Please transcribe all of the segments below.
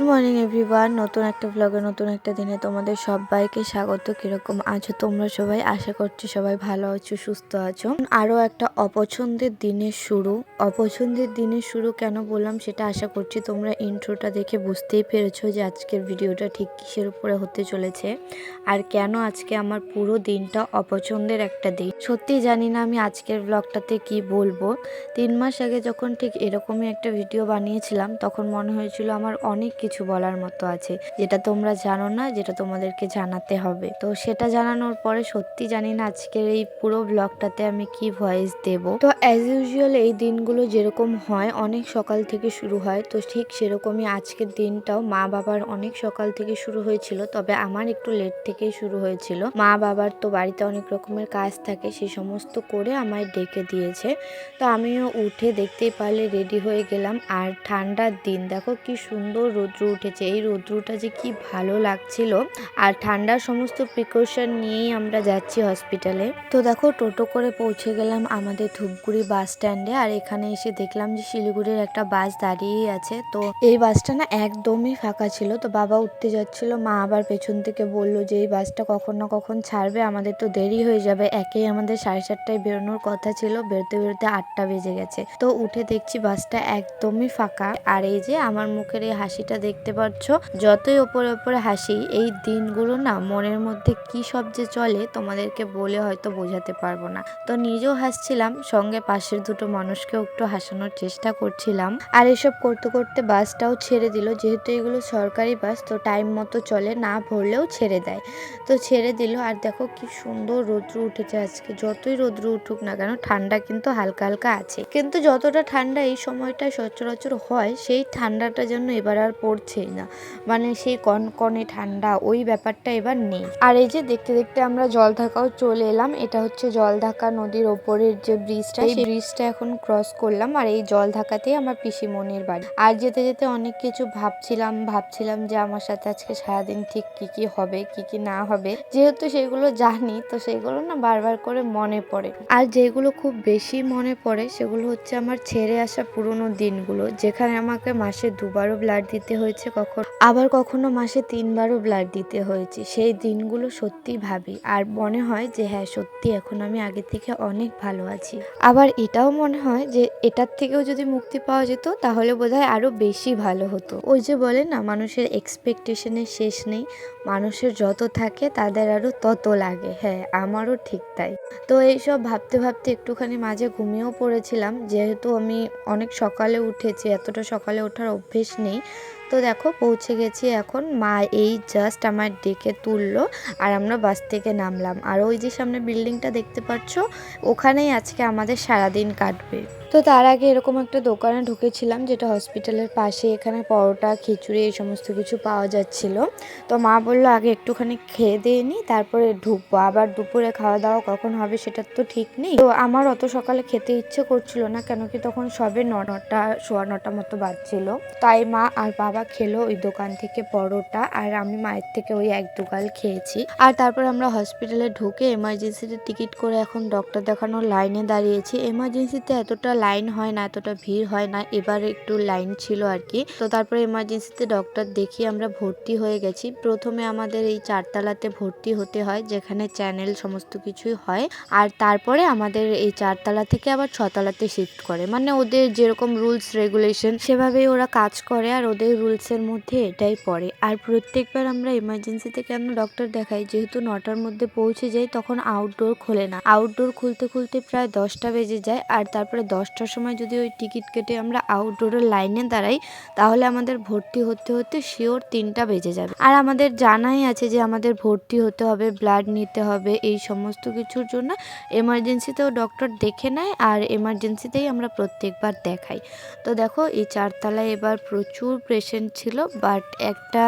Good morning everyone, নতুন একটা ব্লগে নতুন একটা দিনে তোমাদের সবাইকে স্বাগত। কীরকম আছো তোমরা সবাই? আশা করছি সবাই ভালো আছো, সুস্থ আছো। আরও একটা অপছন্দের দিনের শুরু। অপছন্দের দিনের শুরু কেন বললাম সেটা আশা করছি তোমরা ইন্ট্রোটা দেখে বুঝতেই পেরেছ যে আজকের ভিডিওটা ঠিক কিসের উপরে হতে চলেছে। আর কেন আজকে আমার পুরো দিনটা অপছন্দের একটা দিন? সত্যি জানি না আমি আজকের ব্লগটাতে কি বলব। তিন মাস আগে যখন ঠিক এরকমই একটা ভিডিও বানিয়েছিলাম, তখন মনে হয়েছিল আমার অনেক কিছু বলার মতো। আছে। যেটা তোমরা জানো না, যেটা তোমাদেরকে জানাতে হবে। তো সেটা জানানোর পরে সত্যি জানি না আজকের এই পুরো ব্লগটাতে আমি কি ভয়েস দেব। তো অ্যাজ ইউজুয়াল এই দিনগুলো যেরকম হয়, অনেক সকাল থেকে শুরু হয়। তো ঠিক সেরকমই আজকের দিনটাও মা বাবার অনেক সকাল থেকে শুরু হয়েছিল, তবে আমার একটু লেট থেকেই শুরু হয়েছিল। মা বাবার তো বাড়িতে অনেক রকমের কাজ থাকে, সে সমস্ত করে আমায় ডেকে দিয়েছে। তো আমিও উঠে দেখতেই পারলে রেডি হয়ে গেলাম। আর ঠান্ডার দিন, দেখো কি সুন্দর রৌদ্র উঠেছে। এই রৌদ্রটা যে কি ভালো লাগছিল। আর ঠান্ডার সমস্ত প্রিকশন নিয়েই আমরা যাচ্ছি হসপিটালে তো দেখো, টোটো করে পৌঁছে গেলাম আমাদের ধূপগুড়ি বাস স্ট্যান্ডে আর এখানে এসে দেখলাম যে শিলিগুড়ির একটা বাস দাঁড়িয়েই আছে। তো এই বাসটা না একদমই ফাঁকা ছিল। তো বাবা উঠতে যাচ্ছিল, মা আবার পেছন থেকে বলল যে, এই বাসটা কখন না কখন ছাড়বে, আমাদের তো দেরি হয়ে যাবে। একেই আমাদের সাড়ে চারটায় বেরোনোর কথা ছিল। বেরোতে বেরোতে আটটা বেজে গেছে। তো উঠে দেখছি বাসটা একদমই ফাঁকা। আর এই যে আমার মুখের এই হাসিটা দেখতে পাচ্ছ যতই ওপরে ওপরে হাসি, এই দিনগুলো না মনের মধ্যে কি সব যে চলে তোমাদেরকে বলে হয়তো বোঝাতে পারব না। তো নিজেও হাসছিলাম, সঙ্গে পাশের দুটো মানুষকেও একটু হাসানোর চেষ্টা করছিলাম। আর এসব করতে করতে বাসটাও ছেড়ে দিল। যেহেতু এগুলো সরকারি বাস, তো টাইম মতো চলে, না ভরলেও ছেড়ে দেয়। তো ছেড়ে দিল। আর দেখো কি সুন্দর রৌদ্র উঠেছে আজকে। যতই রৌদ্র উঠুক না কেন, ঠান্ডা কিন্তু হালকা হালকা আছে। কিন্তু যতটা ঠান্ডা এই সময়টা সচরাচর হয়, সেই ঠান্ডাটা যেন এবার আর পড়ছেই না। মানে সেই কনকনে ঠান্ডা, ওই ব্যাপারটা এবার নেই। আর এই যে দেখতে দেখতে আমরা জলঢাকাও চলে এলাম, এটা হচ্ছে জলঢাকা নদীর ওপরের যে ব্রিজটা এই ব্রিজটা এখন ক্রস করলাম আর এই জলঢাকাতেই আমার পিসিমনির বাড়ি। আর যেতে যেতে অনেক কিছু ভাবছিলাম ভাবছিলাম যে আমার সাথে আজকে সারাদিন ঠিক কি কি হবে, কি কি না হবে। যেহেতু সেগুলো জানি, তো সেগুলো না বারবার করে মনে পড়ে। আর যেগুলো খুব বেশি মনে পড়ে, সেগুলো হচ্ছে আমার ছেড়ে আসা পুরনো দিনগুলো, যেখানে আমাকে মাসে দুবারও ব্লাড দিতে হয়েছে কখন আবার কখনো মাসে তিনবারও ব্লাড দিতে হয়েছে। সেই দিনগুলো সত্যি ভাবি। আর মনে হয় যে হ্যাঁ সত্যি এখন আমি আগে থেকে অনেক ভালো আছি। আবার এটাও মনে হয় যে, এটার থেকেও যদি মুক্তি পাওয়া যেত, তাহলে বোধহয় আরও বেশি ভালো হতো। ওই যে বলে না, মানুষের এক্সপেকটেশনের শেষ নেই। মানুষের যত থাকে, তাদের আরও তত লাগে। হ্যাঁ আমারও ঠিক তাই। তো এইসব ভাবতে ভাবতে একটুখানি মাঝে ঘুমিয়েও পড়েছিলাম। যেহেতু আমি অনেক সকালে উঠেছি, এতটা সকালে ওঠার অভ্যেস নেই। তো দেখো, পৌঁছে গেছি এখন। মা এই জাস্ট আমার ডেকে তুললো আর আমরা বাস থেকে নামলাম। আর ওই যে সামনে বিল্ডিংটা দেখতে পাচ্ছ, ওখানেই আজকে আমাদের সারাদিন কাটবে। তো তার আগে এরকম একটা দোকানে ঢুকেছিলাম যেটা হসপিটালের পাশে, এখানে পরোটা, খিচুড়ি এই সমস্ত কিছু পাওয়া যাচ্ছিল। তো মা বলল, আগে একটুখানি খেয়ে দিয়ে নিই তারপরে ঢুকবো। আবার দুপুরে খাওয়া দাওয়া কখন হবে সেটা তো ঠিক নেই। তো আমার অত সকালে খেতে ইচ্ছে করছিল না, কেন কি তখন সবে ন নটা, সোয়া নটা মতো বাজছিল। তাই মা আর বাবা খেলো ওই দোকান থেকে পরোটা, আর আমি মায়ের থেকে ওই এক দুগাল খেয়েছি। আর তারপর আমরা হসপিটালে ঢুকে এমার্জেন্সিতে টিকিট করে এখন ডক্টর দেখানোর লাইনে দাঁড়িয়েছি। এমার্জেন্সিতে এতটা লাইন হয় না, এতটা ভিড় হয় না, এবার একটু লাইন ছিল আর কি। তো তারপরে এমার্জেন্সিতে ডক্টর দেখিয়ে আমরা ভর্তি হয়ে গেছি। প্রথমে আমাদের এই চারতলাতে ভর্তি হতে হয়, যেখানে চ্যানেল সমস্ত কিছুই হয়। আর তারপরে আমাদের এই চারতলা থেকে আবার ছতলাতে শিফট করে। মানে ওদের যেরকম রুলস রেগুলেশন সেভাবেই ওরা কাজ করে আর ওদের রুলসের মধ্যে এটাই পড়ে। আর প্রত্যেকবার আমরা এমার্জেন্সিতে কেন ডক্টর দেখাই? যেহেতু নটার মধ্যে পৌঁছে যাই, তখন আউটডোর খোলে না। আউটডোর খুলতে খুলতে প্রায় দশটা বেজে যায়। আর তারপরে দশটার সময় যদি ওই টিকিট কেটে আমরা আউটডোরের লাইনে দাঁড়াই, তাহলে আমাদের ভর্তি হতে হতে শিওর তিনটা বেজে যাবে। আর আমাদের জানাই আছে যে আমাদের ভর্তি হতে হবে ব্লাড নিতে হবে, এই সমস্ত কিছুর জন্য এমার্জেন্সিতেও ডক্টর দেখে নেয় আর এমার্জেন্সিতেই আমরা প্রত্যেকবার দেখাই। তো দেখো, এই চারতলায় এবার প্রচুর পেশেন্ট ছিল বাট একটা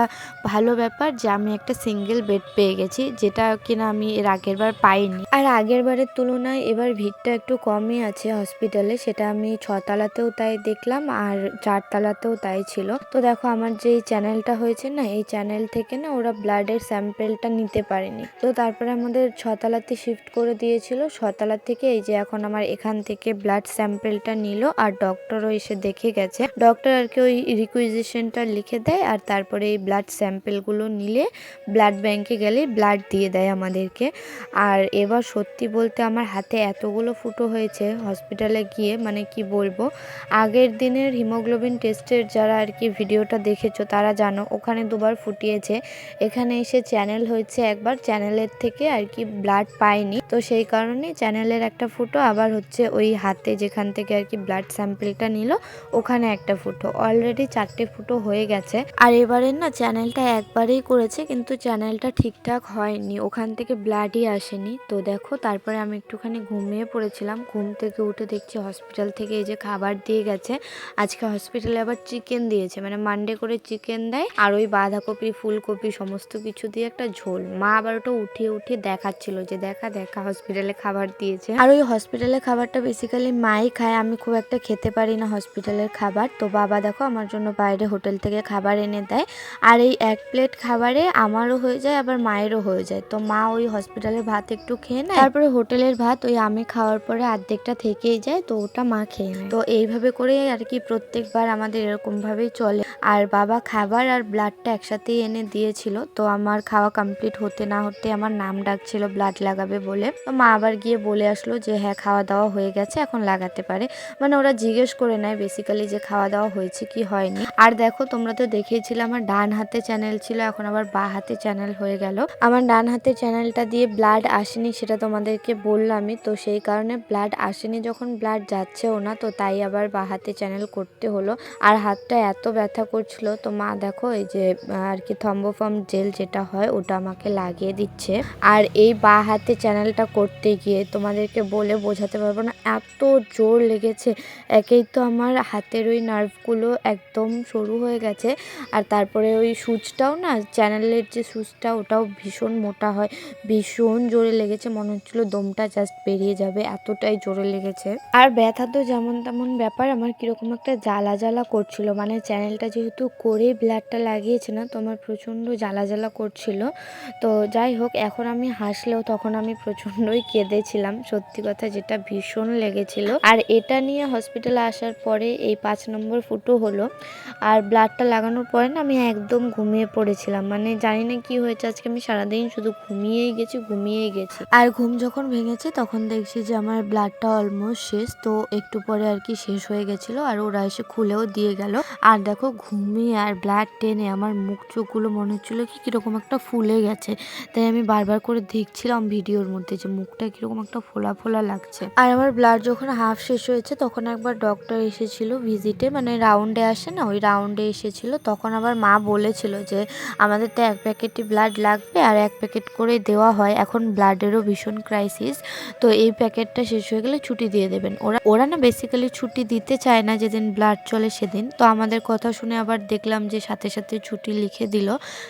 ভালো ব্যাপার যে আমি একটা সিঙ্গেল বেড পেয়ে গেছি, যেটা কিনা আমি এর আগের বার পাইনি। আর আগের বারের তুলনায় এবার ভিড়টা একটু কমই আছে হসপিটালে সেটা সেটা আমি ছতলাতেও তাই দেখলাম আর চারতলাতেও তাই ছিল। তো দেখো আমার যে চ্যানেলটা হয়েছে না, এই চ্যানেল থেকে না ওরা ব্লাডের স্যাম্পেলটা নিতে পারেনি। তো তারপরে আমাদের ছতলাতে শিফট করে দিয়েছিল। ছতলা থেকে এই যে এখন আমার এখান থেকে ব্লাড স্যাম্পেলটা নিল আর ডক্টরও এসে দেখে গেছে। ডক্টর আর কি ওই রিকুইজিশনটা লিখে দেয় আর তারপরে এই ব্লাড স্যাম্পেলগুলো নিলে ব্লাড ব্যাংকে গেলে ব্লাড দিয়ে দেয় আমাদেরকে। আর এবার সত্যি বলতে আমার হাতে এতগুলো ফুটো হয়েছে হসপিটালে গিয়ে মানে কি বলব? আগের দিনের হিমোগ্লোবিন টেস্টের যারা আর কি ভিডিওটা দেখেছ, তারা জানো ওখানে দুবার ফুটিয়েছে। এখানে এসে চ্যানেল হয়েছে একবার, চ্যানেলের থেকে আর কি ব্লাড পাইনি তো সেই কারণে চ্যানেলের একটা ফুটো, আবার হচ্ছে ওই হাতে যেখান থেকে আর কি ব্লাড স্যাম্পেলটা নিল, ওখানে একটা ফুটো। অলরেডি চারটে ফুটো হয়ে গেছে। আর এবারের না চ্যানেলটা একবারেই করেছে, কিন্তু চ্যানেলটা ঠিকঠাক হয়নি। ওখান থেকে ব্লাডই আসেনি। তো দেখো, তারপরে আমি একটুখানি ঘুমিয়ে পড়েছিলাম। ঘুম থেকে উঠে দেখছি হসপিটাল থেকে এই যে খাবার দিয়ে গেছে, আজকে হসপিটালে আবার চিকেন দিয়েছে। মানে মানডে করে চিকেন দেয়, আর ওই বাঁধাকপি, ফুলকপি, সমস্ত কিছু দিয়ে একটা ঝোল। মা আবার ওটা উঠিয়ে উঠিয়ে দেখাচ্ছিল যে দেখা দেখা হসপিটালে খাবার দিয়েছে। আর ওই হসপিটালে খাবারটা বেসিক্যালি মাই খায়, আমি খুব একটা খেতে পারি না হসপিটালের খাবার। তো বাবা দেখো আমার জন্য বাইরে হোটেল থেকে খাবার এনে দেয়। আর এই এক প্লেট খাবারে আমারও হয়ে যায়, আবার মায়েরও হয়ে যায়। তো মা ওই হসপিটালের ভাত একটু খেয়ে নেয়। তারপরে হোটেলের ভাত ওই আমি খাওয়ার পরে অর্ধেকটা থেকেই যায়। তো ওটা মা খেয়ে নেয়। তো এইভাবে করে আর কি প্রত্যেকবার আমাদের এরকম ভাবেই চলে। আর বাবা খাবার আর ব্লাডটা একসাথেই এনে দিয়েছিল। তো আমার খাওয়া কমপ্লিট হতে না হতে আমার নাম ডাকছিল ব্লাড লাগাবে বলে। তো মা আবার গিয়ে বলে আসলো যে হ্যাঁ খাওয়া দাওয়া হয়ে গেছে, এখন লাগাতে পারে। মানে ওরা জিজ্ঞেস করে নেয় বেসিক্যালি যে খাওয়া দাওয়া হয়েছে কি হয়নি? আর দেখো, তোমরা তো দেখেছিলে আমার ডান হাতে চ্যানেল ছিল, এখন আবার বা হাতে চ্যানেল হয়ে গেল। আমার ডান হাতে চ্যানেলটা দিয়ে ব্লাড আসেনি সেটা তোমাদেরকে বললামই। তো সেই কারণে ব্লাড আসেনি। যখন ব্লাড যাচ্ছেও না, তো তাই আবার বা হাতে চ্যানেল করতে হলো। আর হাতটা এত ব্যথা করছিল, তো মা দেখো এই যে, আর কি থম্বোফম জেল যেটা হয়, ওটা আমাকে লাগিয়ে দিচ্ছে। আর এই বা হাতে চ্যানেলটা করতে গিয়ে তোমাদেরকে বলে বোঝাতে পারব না, এত জোর লেগেছে। একেই তো আমার হাতের ওই নার্ভগুলো একদম সরু হয়ে গেছে। আর তারপরে ওই সুচটাও না চ্যানেলের যে সুচটা, ওটাও ভীষণ মোটা হয়। ভীষণ জোরে লেগেছে, মনে হচ্ছিল দমটা জাস্ট বেরিয়ে যাবে, এতটাই জোরে লেগেছে। আর ব্যথা তো যেমন তেমন ব্যাপার, আমার কীরকম একটা জ্বালা জ্বালা করছিল। মানে চ্যানেলটা যেহেতু করে ব্লাডটা লাগিয়েছে না, তো আমার প্রচণ্ড জ্বালা জ্বালা করছিল। তো যাই হোক, এখন আমি হাসলেও তখন আমি প্রচণ্ডই কেঁদেছিলাম। সত্যি কথা যেটা ভীষণ লেগেছিল। আর এটা নিয়ে হসপিটালে আসার পরে এই পাঁচ নম্বর ফুটো হলো। আর ব্লাডটা লাগানোর পরে না আমি একদম ঘুমিয়ে পড়েছিলাম। মানে জানি না কি হয়েছে, আজকে আমি সারাদিন শুধু ঘুমিয়েই গেছি ঘুমিয়েই গেছি। আর ঘুম যখন ভেঙেছে, তখন দেখছি যে আমার ব্লাডটা অলমোস্ট শেষ। তো একটু পরে আর কি শেষ হয়ে গেছিল আর ওরা এসে খুলেও দিয়ে গেল। আর দেখো ঘুমিয়ে আর ব্লাড টেনে আমার মুখ চোখগুলো মনে হচ্ছিল কি, কীরকম একটা ফুলে গেছে। তাই আমি বারবার করে দেখছিলাম ভিডিওর মধ্যে যে মুখটা কীরকম একটা ফোলা ফোলা লাগছে। আর আমার ব্লাড যখন হাফ শেষ হয়েছে, তখন একবার ডক্টর এসেছিল ভিজিটে মানে রাউন্ডে আসে না, ওই রাউন্ডে এসেছিল। তখন আবার মা বলেছিল যে, আমাদের তো এক প্যাকেটই ব্লাড লাগবে আর এক প্যাকেট করে দেওয়া হয়। এখন ব্লাডেরও ভীষণ ক্রাইসিস তো এই প্যাকেটটা শেষ হয়ে গেলে ছুটি দিয়ে দেবেন। ওরা ওরা না বেসিক্যালি ছুটি দিতে চায় না যেদিন ব্লাড চলে সেদিন। তো আমাদের কথা শুনে আবার দেখলাম যে সাথে সাথে ছুটি লিখে দিল।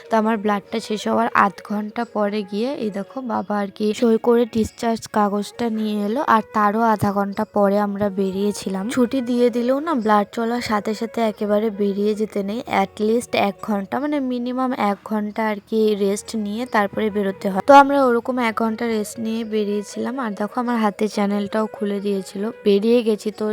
তো আমার ব্লাডটা শেষ হওয়ার আধ ঘণ্টা পরে গিয়ে এই দেখো বাবা আর কি সই করে ডিসচার্জ কাগজটা নিয়ে এলো। আর তারও আধা ঘণ্টা পরে আমরা বেরিয়েছিলাম। ছুটি দিয়ে দিলেও না ব্লাড চলার সাথে সাথে একেবারে বেরিয়ে যেতে নেই। অ্যাটলিস্ট এক ঘণ্টা মানে মিনিমাম এক ঘণ্টা আর কি রেস্ট নিয়ে তারপরে বেরোতে হয়। তো আমরা ওরকম এক ঘণ্টা রেস্ট নিয়ে বেরিয়েছিলাম। আর দেখো আমার হাতে চ্যানেলটাও খুলে দিয়েছিল। বেরিয়ে গেছি, তো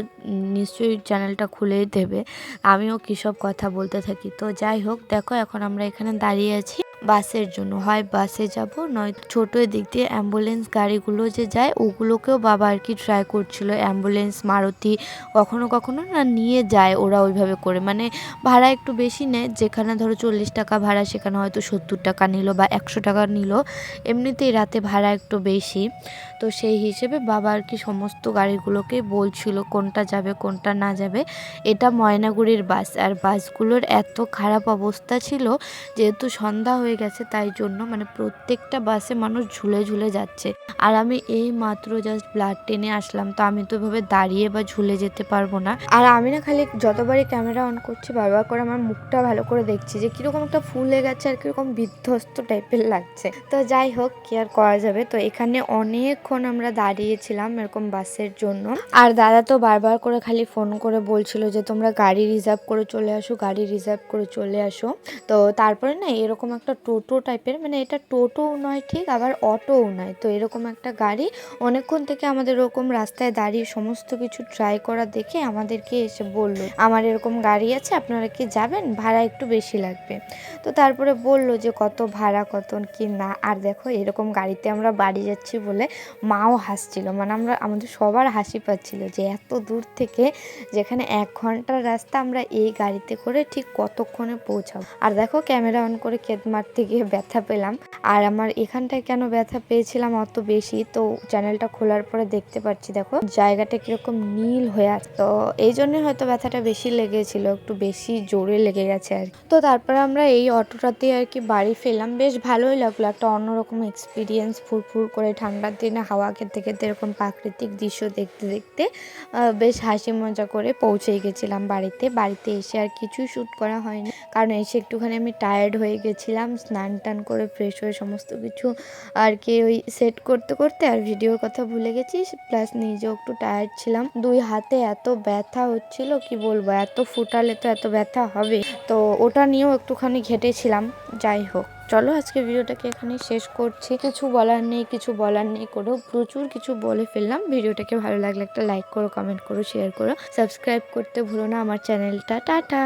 নিশ্চয়ই চ্যানেলটা খুলেই দেবে। আমিও কী সব কথা বলতে থাকি। তো যাই হোক, দেখো, এখন আমরা এখানে দাঁড়িয়ে আছি। বাসের জন্য। হয় বাসে যাব, নয় ছোট দিক দিয়ে অ্যাম্বুলেন্স গাড়িগুলো যে যায়, ওগুলোকেও বাবা আর কি ট্রাই করছিল। অ্যাম্বুলেন্স মারুতি কখনো কখনো না নিয়ে যায় ওরা ওইভাবে করে। মানে ভাড়া একটু বেশি নেয়, যেখানে ধরো চল্লিশ টাকা ভাড়া, সেখানে হয়তো সত্তর টাকা নিল বা একশো টাকা নিল। এমনিতেই রাতে ভাড়া একটু বেশি। তো সেই হিসেবে বাবা আর কি সমস্ত গাড়িগুলোকে বলছিল, কোনটা যাবে, কোনটা না যাবে। এটা ময়নাগুড়ির বাস। আর বাসগুলোর এত খারাপ অবস্থা ছিল, যেহেতু সন্ধ্যা হয়ে হয়ে গেছে তাই জন্য মানে প্রত্যেকটা বাসে মানুষ ঝুলে ঝুলে যাচ্ছে। আর আমি এই মাত্র জাস্ট ব্লাড টেনে আসলাম, তো আমি তো এভাবে দাঁড়িয়ে বা ঝুলে যেতে পারব না। আর আমি না খালি যতবারই ক্যামেরা অন করছি, বারবার করে আমার মুখটা ভালো করে দেখছি যে কীরকম একটা ফুলে গেছে আর কীরকম বিধ্বস্ত টাইপের লাগছে। তো যাই হোক, কি আর করা যাবে? তো এখানে অনেকক্ষণ আমরা দাঁড়িয়েছিলাম এরকম বাসের জন্য। আর দাদা তো বারবার করে খালি ফোন করে বলছিল যে, তোমরা গাড়ি রিজার্ভ করে চলে আসো, গাড়ি রিজার্ভ করে চলে আসো। তো তারপরে না এরকম একটা টোটো টাইপের মানে এটা টোটোও নয় ঠিক, আবার অটোও নয়। তো এরকম একটা গাড়ি, অনেকক্ষণ থেকে আমাদের ওরকম রাস্তায় দাঁড়িয়ে সমস্ত কিছু ট্রাই করা দেখে আমাদেরকে এসে বলল, আমার এরকম গাড়ি আছে, আপনারা কি যাবেন? ভাড়া একটু বেশি লাগবে। তো তারপরে বলল যে, কত ভাড়া, কত কি না? আর দেখো, এরকম গাড়িতে আমরা বাড়ি যাচ্ছি বলে মাও হাসছিল। মানে আমরা, আমাদের সবার হাসি পাচ্ছিল যে, এত দূর থেকে যেখানে এক ঘণ্টার রাস্তা আমরা এই গাড়িতে করে ঠিক কতক্ষণে পৌঁছাবো। আর দেখো, ক্যামেরা অন করে কেদ মারতে গিয়ে ব্যথা পেলাম। আর আমার এখানটায় কেন ব্যথা পেয়েছিলাম অত বেশি? তো চ্যানেলটা খোলার পরে দেখতে পাচ্ছি, দেখো। জায়গাটা কীরকম নীল হয়ে আছে। তো এই জন্য হয়তো ব্যথাটা বেশি লেগেছিল, একটু বেশি জোরে লেগে গেছে আর। তো তারপরে আমরা এই অটোটাতে আর কি বাড়ি ফেললাম বেশ ভালোই লাগল, একটা অন্যরকম এক্সপিরিয়েন্স ফুরফুর করে ঠান্ডার দিনে হাওয়া খেতে খেতে এরকম প্রাকৃতিক দৃশ্য দেখতে দেখতে বেশ হাসি মজা করে পৌঁছে গেছিলাম বাড়িতে। বাড়িতে এসে আর কিছুই শ্যুট করা হয়নি, কারণ এসে একটুখানি আমি টায়ার্ড হয়ে গেছিলাম। স্নান টান করে ফ্রেশ হয়ে সমস্ত কিছু আর কি ওই সেট করতে করতে আর ভিডিওর কথা ভুলে গেছি প্লাস নিজেও একটু টায়ার্ড ছিলাম। দুই হাতে এত ব্যথা হচ্ছিল, কি বলব, এত ফুটালে তো এত ব্যথা হবে। তো ওটা নিয়েও একটুখানি ঘেটেছিলাম, যাই হোক। চলো আজকে ভিডিওটাকে এখানে শেষ করছি। কিছু বলার নেই, কিছু বলার নেই করেও প্রচুর কিছু বলে ফেললাম। ভিডিওটাকে ভালো লাগলে একটা লাইক করো কমেন্ট করো শেয়ার করো সাবস্ক্রাইব করতে ভুলো না আমার চ্যানেলটা টাটা!